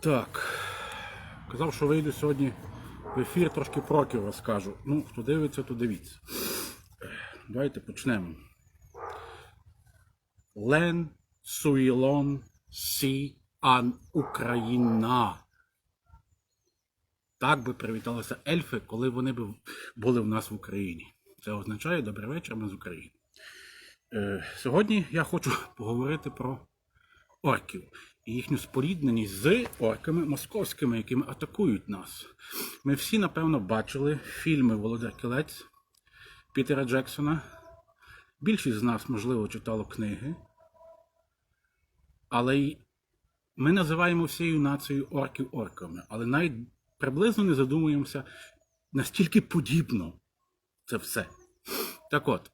Так. Казав, що вийду сьогодні в ефір, трошки проків розкажу. Ну, хто дивиться, то дивіться. Давайте почнемо. Лен Суїлон Сі Ан Україна. Так би привіталися ельфи, коли вони б були в нас в Україні. Це означає добрий вечір, ми з України. Е, сьогодні я хочу поговорити про орків і їхню спорідненість з орками московськими, якими атакують нас. Ми всі, напевно, бачили фільми Володар Кілець Пітера Джексона. Більшість з нас, можливо, читало книги. Але ми називаємо всією нацією орків орками, але навіть приблизно не задумуємося, настільки подібно це все. Так от.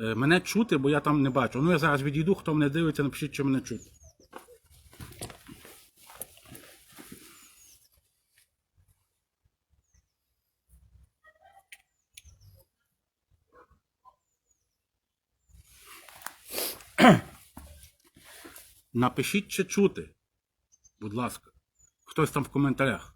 Е, Мене чути, бо я там не бачу. Ну я зараз відійду, хто мене дивиться, напишіть, чи мене чути. Напишіть, чи чути. Будь ласка. Хтось там в коментарях.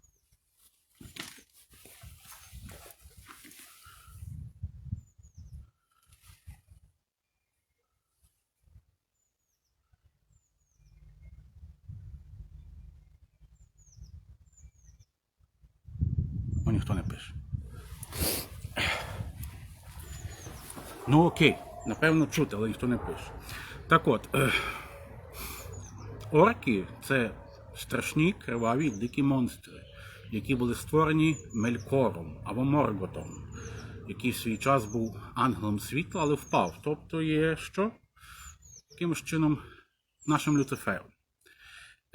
О, ніхто не пише. Ну окей, напевно чути, але ніхто не пише. Так от, е, орки це страшні, криваві, дикі монстри, які були створені Мелькором або Морготом, який в свій час був ангелом світла, але впав. Тобто є що? Якимось чином нашим Люцифером.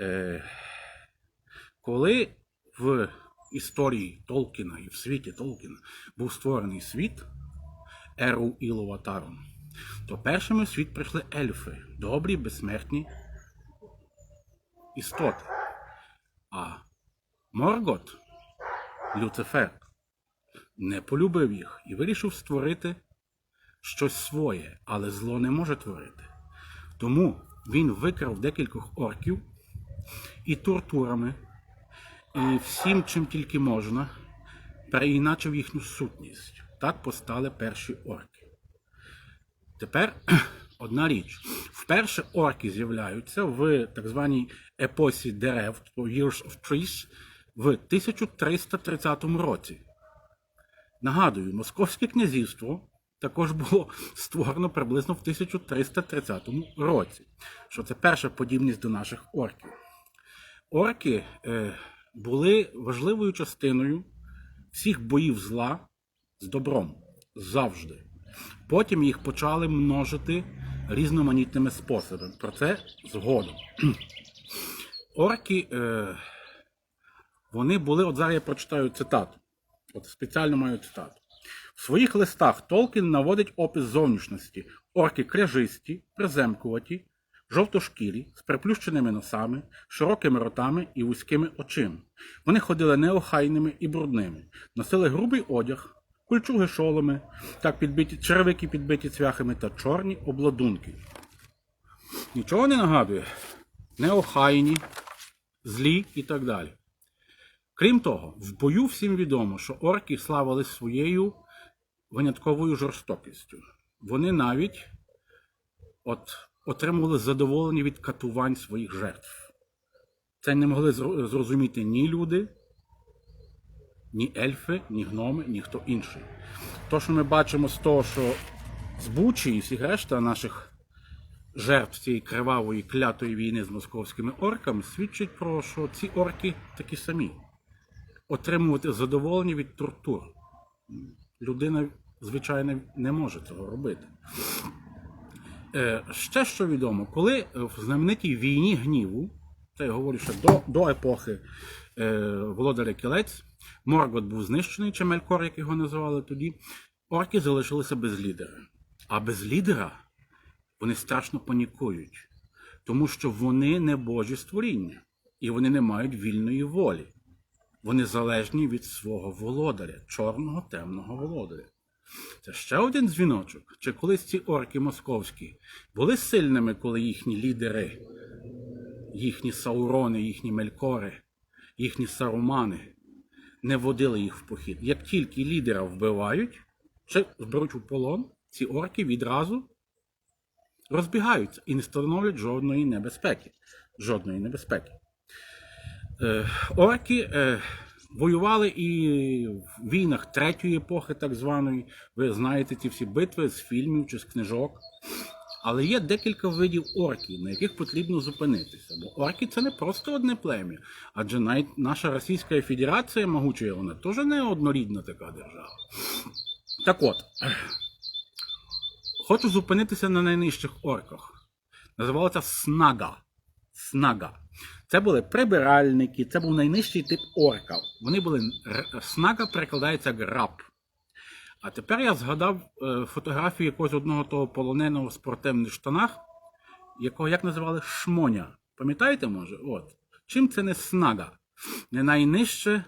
Е, коли в історії Толкіна і в світі Толкіна був створений світ Еру Іловатаром, то першими в світ прийшли ельфи, добрі, безсмертні істоти. А Моргот, Люцифер, не полюбив їх і вирішив створити щось своє, але зло не може творити. Тому він викрав декількох орків і тортурами і всім, чим тільки можна, переіначив їхню сутність. Так постали перші орки. Тепер одна річ. Вперше орки з'являються в так званій епосі дерев, тобто Years of Trees, в 1330 році. Нагадую, Московське князівство також було створено приблизно в 1330 році, що це перша подібність до наших орків. Орки е, були важливою частиною всіх боїв зла з добром завжди. Потім їх почали множити різноманітними способами. Про це згодом. Орки, е, вони були, от зараз я прочитаю цитату. От спеціально маю цитату. В своїх листах Толкін наводить опис зовнішності. Орки кряжисті, приземкуваті, жовтошкірі, з приплющеними носами, широкими ротами і вузькими очима. Вони ходили неохайними і брудними, носили грубий одяг, кульчуги шоломи, так підбиті, черевики підбиті цвяхами та чорні обладунки. Нічого не нагадує? Неохайні, злі і так далі. Крім того, в бою всім відомо, що орки славились своєю винятковою жорстокістю. Вони навіть от, отримували задоволення від катувань своїх жертв. Це не могли зрозуміти ні люди, ні ельфи, ні гноми, ні хто інший. То, що ми бачимо з того, що з Бучі і всіх решта наших жертв цієї кривавої клятої війни з московськими орками, свідчить про що ці орки такі самі. Отримувати задоволення від тортур. Людина, звичайно, не може цього робити. Е, ще що відомо, коли в знаменитій війні гніву, це я говорю ще до, до епохи е, Володаря Кілець, Моргот був знищений, чи Мелькор, як його називали тоді, орки залишилися без лідера. А без лідера вони страшно панікують, тому що вони не Божі створіння, і вони не мають вільної волі. Вони залежні від свого володаря, чорного темного володаря. Це ще один дзвіночок. Чи колись ці орки московські були сильними, коли їхні лідери їхні саурони, їхні мелькори, їхні сарумани не водили їх в похід. Як тільки лідера вбивають чи зберуть у полон, ці орки відразу розбігаються і не становлять жодної небезпеки. Жодної небезпеки. Е, орки е, воювали і в війнах третьої епохи, так званої. Ви знаєте ці всі битви з фільмів чи з книжок. Але є декілька видів орків, на яких потрібно зупинитися. Бо орки це не просто одне плем'я, адже навіть наша Російська Федерація могуча, вона теж не однорідна така держава. Так от, хочу зупинитися на найнижчих орках. Називалася Снага. Снага. Це були прибиральники, це був найнижчий тип орка. Вони були снага перекладається як раб. А тепер я згадав е, фотографію якогось одного того полоненого в спортивних штанах, якого як називали шмоня. Пам'ятаєте, може? От. Чим це не снага? Не найнижче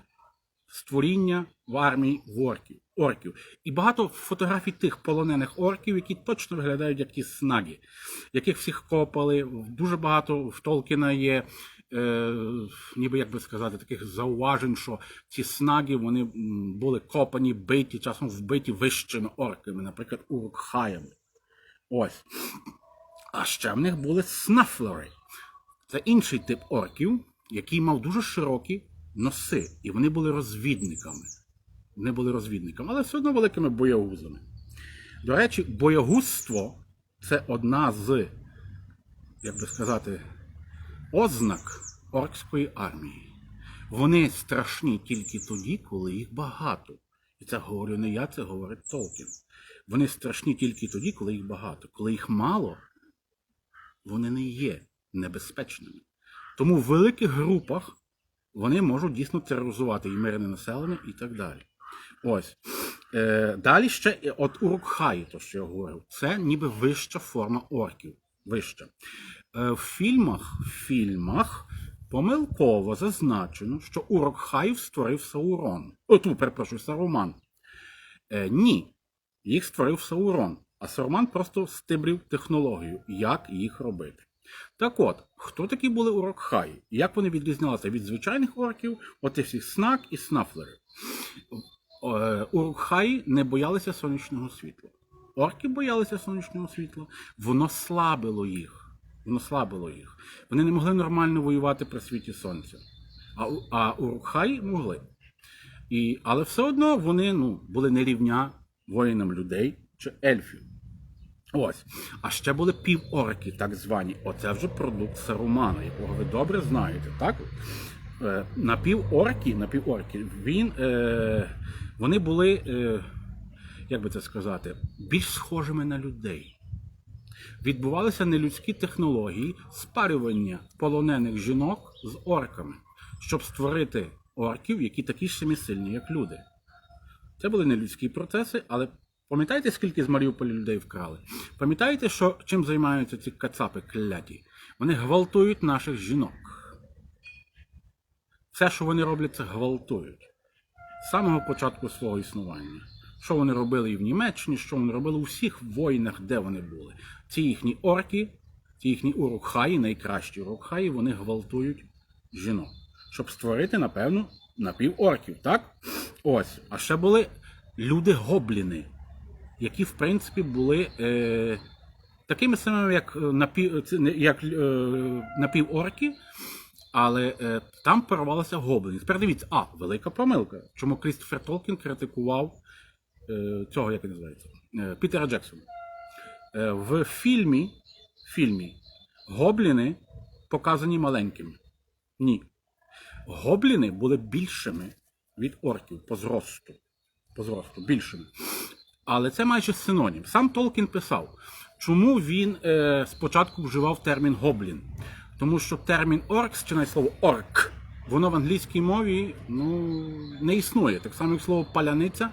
створіння в армії орків. орків. І багато фотографій тих полонених орків, які точно виглядають як ті снаги, яких всіх копали. Дуже багато в Толкіна є, е, ніби як би сказати, таких зауважень, що ці снаги вони були копані, биті, часом вбиті вищими орками, наприклад, урукхаями. Ось. А ще в них були снафлери. Це інший тип орків, який мав дуже широкі носи, і вони були розвідниками. Вони були розвідниками, але все одно великими боягузами. До речі, боягузтво це одна з, як би сказати, ознак оркської армії. Вони страшні тільки тоді, коли їх багато. І це говорю не я, це говорить Толкін. Вони страшні тільки тоді, коли їх багато. Коли їх мало, вони не є небезпечними. Тому в великих групах вони можуть дійсно тероризувати і мирне населення і так далі. Ось. Е, далі ще е, от Урукхаї, то що я говорив, це ніби вища форма орків. Вища. Е, в фільмах, в фільмах помилково зазначено, що Урокхаїв створив Саурон. О, ту, перепрошую, Саруман. Е, ні, їх створив Саурон, а Саруман просто стибрив технологію, як їх робити. Так от, хто такі були урокхаї? Як вони відрізнялися від звичайних орків, от всіх снак і снафлери? Е, Урукхаї не боялися сонячного світла. Орки боялися сонячного світла, воно слабило їх. Воно слабило їх. Вони не могли нормально воювати при світі сонця. А, а урукхаї могли. І, але все одно вони ну, були не рівня воїнам людей чи ельфів. Ось. А ще були піворки, так звані. Оце вже продукт Сарумана, якого ви добре знаєте, так? Е, напіворки, напіворки, він, е, вони були, е, як би це сказати, більш схожими на людей. Відбувалися нелюдські технології спарювання полонених жінок з орками, щоб створити орків, які такі ж самі сильні, як люди. Це були нелюдські процеси, але пам'ятаєте, скільки з Маріуполя людей вкрали? Пам'ятаєте, що чим займаються ці кацапи кляті? Вони гвалтують наших жінок. Все, що вони роблять, це гвалтують. З самого початку свого існування. Що вони робили і в Німеччині, що вони робили у всіх воїнах, де вони були. Ці їхні орки, ці їхні урукхаї, найкращі урукхаї, вони гвалтують жінок, щоб створити, напевно, напіворків, так? Ось. А ще були люди-гобліни, які, в принципі, були е, такими самими, як, е, напів, як е, напіворки, але е, там порвалося гоблін. Тепер дивіться, а, велика помилка. Чому Крістофер Толкін критикував е, цього, як він називається, е, Пітера Джексона. Е, в фільмі, фільмі гобліни показані маленькими. Ні. Гобліни були більшими від орків по зросту. По зросту, більшими. Але це майже синонім. Сам Толкін писав, чому він е, спочатку вживав термін гоблін. Тому що термін оркс, чи слово орк, воно в англійській мові ну, не існує. Так само, як слово паляниця.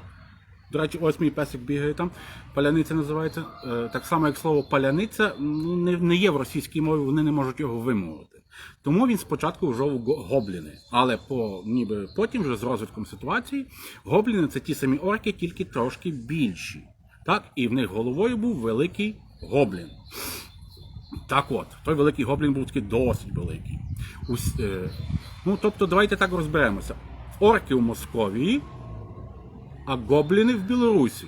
До речі, ось мій песик бігає там. Паляниця називається. Е, так само, як слово паляниця, не, є в російській мові, вони не можуть його вимовити. Тому він спочатку вжив го- гобліни. Але по, ніби потім, вже з розвитком ситуації, гобліни це ті самі орки, тільки трошки більші. Так, і в них головою був великий гоблін. Так от, той великий гоблін був такий досить великий. Е, ну, тобто, давайте так розберемося. Орки у Московії, а гобліни в Білорусі.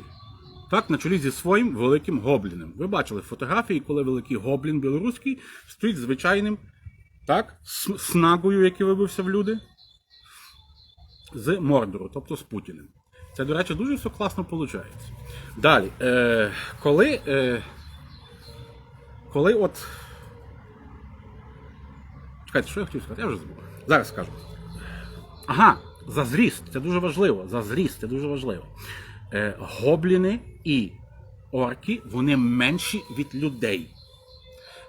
Так, на чолі зі своїм великим гоблінем. Ви бачили фотографії, коли великий гоблін білоруський стоїть звичайним, так, снагою, який вибився в люди, з Мордору, тобто з Путіним. Це, до речі, дуже все класно виходить. Далі, е, коли. Е, коли от. Чекайте, що я хотів сказати? Я вже забув. Зараз скажу. Ага, за зріст. Це дуже важливо. За зріст, це дуже важливо. Е, гобліни і орки, вони менші від людей.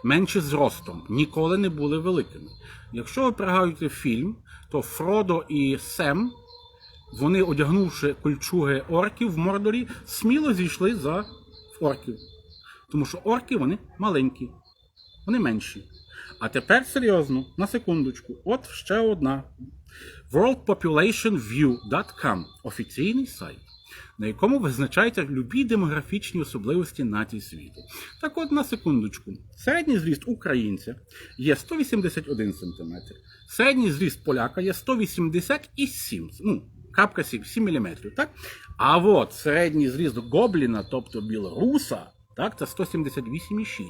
Менші зростом, ніколи не були великими. Якщо ви пригадуєте фільм, то Фродо і Сем, вони, одягнувши кольчуги орків в Мордорі, сміло зійшли за орків. Тому що орки вони маленькі, вони менші. А тепер серйозно, на секундочку. От ще одна. WorldPopulationView.com офіційний сайт, на якому визначаються любі демографічні особливості націй світу. Так от на секундочку. Середній зріст українця є 181 см, середній зріст поляка є 187 ну, крапка 7, 7 мм, так? А от середній зріст гобліна, тобто білоруса, так, це 178,6.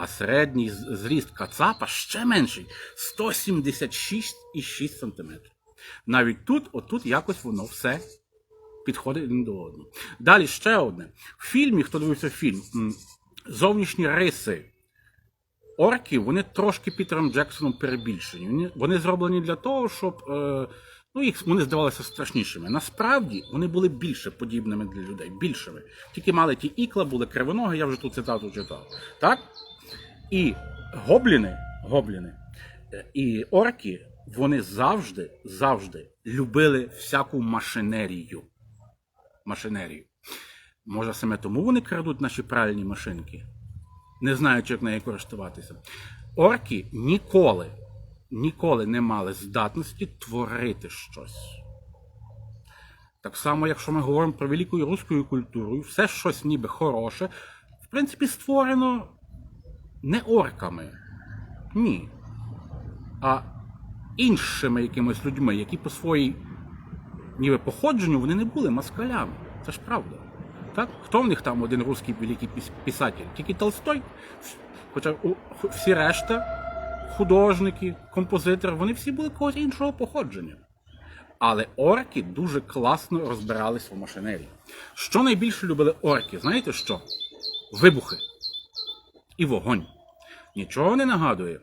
А середній зріст кацапа ще менший 176,6 см. Навіть тут, отут якось воно все підходить до одного. Далі ще одне. В фільмі, хто дивився фільм, зовнішні риси орків, вони трошки Пітером Джексоном перебільшені. Вони, вони зроблені для того, щоб е, ну, їх вони здавалися страшнішими. Насправді вони були більше подібними для людей, більшими. Тільки мали ті ікла, були кривоноги, я вже ту цитату читав. Так? І гобліни, гобліни е, і орки, вони завжди, завжди любили всяку машинерію. Машинерію. Може, саме тому вони крадуть наші пральні машинки, не знаючи, як нею користуватися. Орки ніколи, ніколи не мали здатності творити щось. Так само, якщо ми говоримо про велику руську культуру, все щось ніби хороше, в принципі, створено не орками. Ні. А іншими якимось людьми, які по своїй ніби походженню вони не були москалями. Це ж правда. Так? Хто в них там один русський великий писатель? Тільки Толстой. Хоча всі решта, художники, композитори, вони всі були когось іншого походження. Але орки дуже класно розбиралися в машинерії. Що найбільше любили орки? Знаєте що? Вибухи і вогонь. Нічого не нагадує,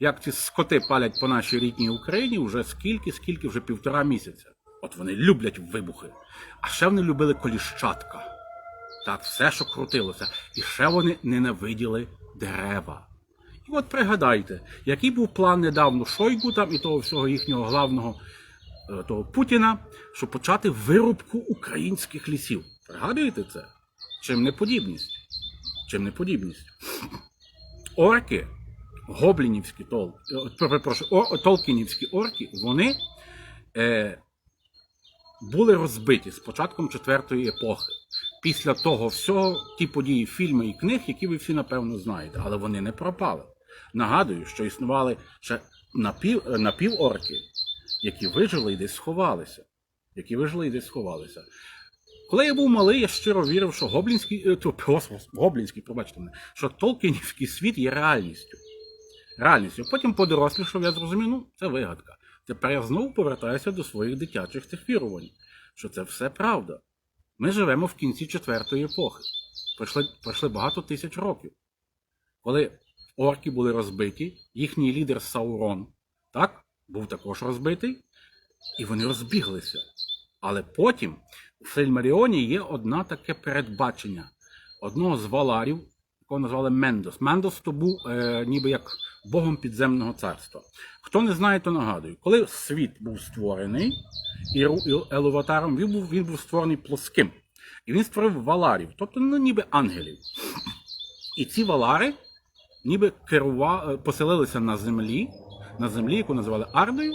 як ці скоти палять по нашій рідній Україні вже скільки, скільки вже півтора місяця. От вони люблять вибухи. А ще вони любили коліщатка. Так, все, що крутилося. І ще вони ненавиділи дерева. І от пригадайте, який був план недавно Шойгу там і того всього їхнього главного е, того Путіна, щоб почати вирубку українських лісів. Пригадуєте це? Чим не подібність? Чим не подібність? Орки, гоблінівські тол, е, толкінівські орки, вони е, були розбиті з початком четвертої епохи. Після того всього, ті події, фільми і книг, які ви всі напевно знаєте, але вони не пропали. Нагадую, що існували ще напів, е, напіворки, які вижили і десь сховалися. Які вижили і десь сховалися. Коли я був малий, я щиро вірив, що гоблінський, е, то, гоблінський, пробачте мене, що Толкінівський світ є реальністю. Реальністю. Потім подорослішав, я зрозумів, ну, це вигадка. Тепер я знову повертаюся до своїх дитячих цих вірувань, що це все правда. Ми живемо в кінці четвертої епохи. Пройшли, пройшли багато тисяч років. Коли орки були розбиті, їхній лідер Саурон, так, був також розбитий, і вони розбіглися. Але потім в Сильмаріоні є одна таке передбачення одного з валарів, якого назвали Мендос. Мендос то був е, ніби як богом підземного царства. Хто не знає, то нагадую, коли світ був створений, і Елуватаром він був, він був створений плоским. І він створив валарів, тобто ну, ніби ангелів. І ці валари ніби керува... е, поселилися на землі, на землі, яку називали Ардою.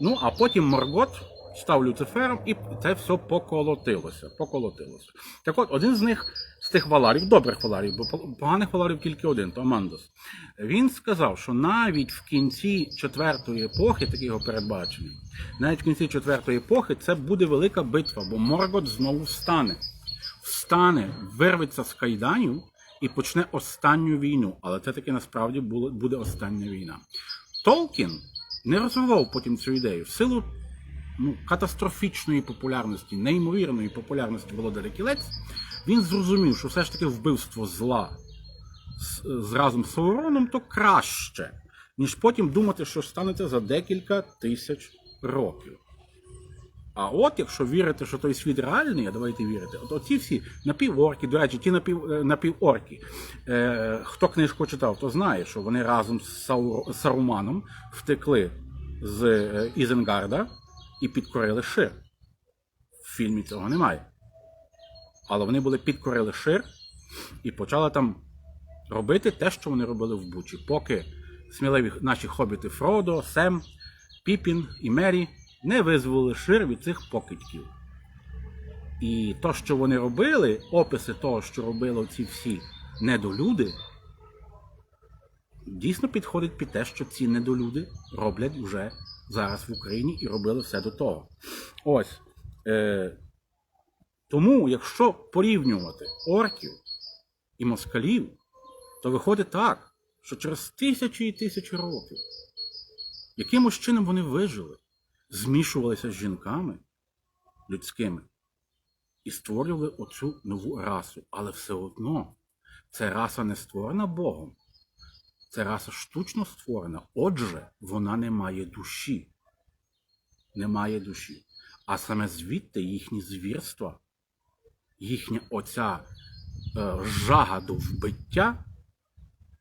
Ну а потім Моргот став Люцифером, і це все поколотилося. поколотилося. Так от, один з них з тих валарів, добрих валарів, бо поганих валарів тільки один, то Амандос. Він сказав, що навіть в кінці четвертої епохи, такий його передбачення, навіть в кінці четвертої епохи це буде велика битва, бо Моргот знову встане. Встане, вирветься з кайданів і почне останню війну. Але це таки насправді буде остання війна. Толкін не розвивав потім цю ідею в силу ну, катастрофічної популярності, неймовірної популярності Володаря Кілець, він зрозумів, що все ж таки вбивство зла з, з разом з Сауроном то краще, ніж потім думати, що станеться за декілька тисяч років. А от якщо вірити, що той світ реальний, а давайте вірити, от оці всі напіворки, до речі, ті напів, е, напіворки, е, хто книжку читав, то знає, що вони разом з Саруманом втекли з е, Ізенгарда і підкорили шир. В фільмі цього немає. Але вони були підкорили шир і почали там робити те, що вони робили в Бучі, поки сміливі наші хобіти Фродо, Сем, Піпін і Мері не визволили шир від цих покидьків. І то, що вони робили, описи того, що робили ці всі недолюди, дійсно підходить під те, що ці недолюди роблять вже зараз в Україні і робили все до того. Ось. Е, тому, якщо порівнювати орків і москалів, то виходить так, що через тисячі і тисячі років якимось чином вони вижили, змішувалися з жінками людськими і створювали оцю нову расу. Але все одно ця раса не створена Богом. Це раса штучно створена. Отже, вона не має душі. Не має душі. А саме звідти їхні звірства, їхня оця е, жага до вбиття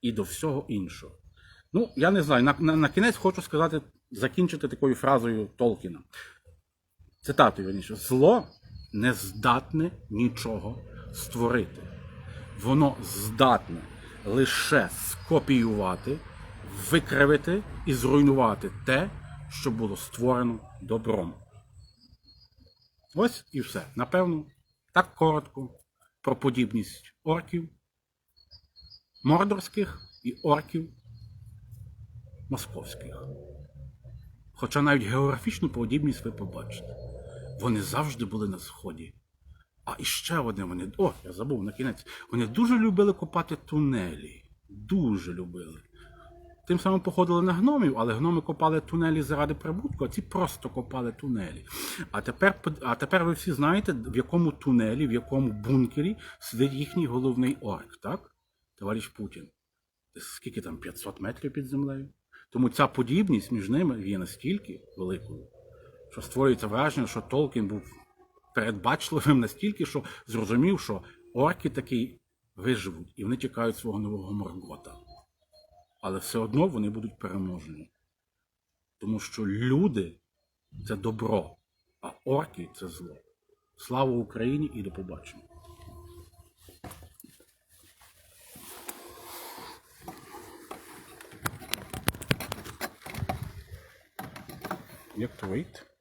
і до всього іншого. Ну, я не знаю, на, на, на кінець хочу сказати, закінчити такою фразою Толкіна. Цитатою верніше. Зло не здатне нічого створити. Воно здатне лише скопіювати, викривити і зруйнувати те, що було створено добром. Ось і все. Напевно, так коротко про подібність орків, мордорських і орків московських. Хоча навіть географічну подібність ви побачите. Вони завжди були на сході. А іще одне вони. О, я забув на кінець. Вони дуже любили копати тунелі. Дуже любили. Тим самим походили на гномів, але гноми копали тунелі заради прибутку, а ці просто копали тунелі. А тепер, а тепер ви всі знаєте, в якому тунелі, в якому бункері сидить їхній головний орк, так? Товариш Путін. Скільки там 500 метрів під землею? Тому ця подібність між ними є настільки великою, що створюється враження, що Толкін був передбачливим настільки, що зрозумів, що орки таки виживуть і вони чекають свого нового Моргота. Але все одно вони будуть переможені. Тому що люди це добро, а орки це зло. Слава Україні і до побачення. Як то wait?